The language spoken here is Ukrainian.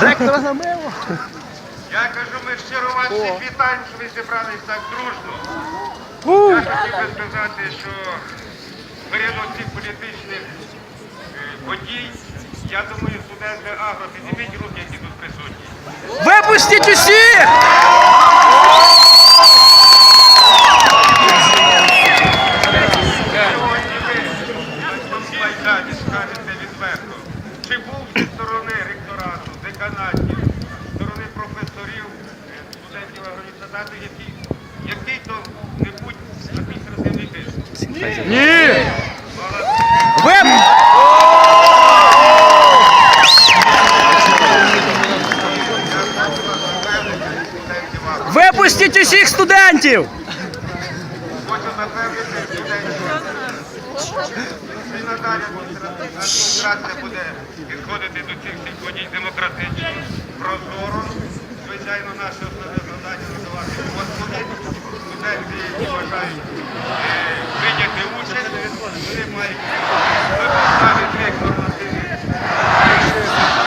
Ректора Гамило. Я кажу, ми щиро вас всіх вітаємо, що ви зібрались так дружно. Я хотів би сказати, що період цих політичних е, подій, я думаю, студенти Агро, підніміть руки, які тут присутні. Випустіть усіх! Сьогодні ви на цьому майдані скажете відверто, чи був агроінституту, який, який то небудь адміністративний тиск? Ні! Ви... Випустіть усіх студентів! Хочу запевнити студентів. І надалі адміністрація буде підходити до цих всіх подій прозоро. Звичайно, наше основне завдання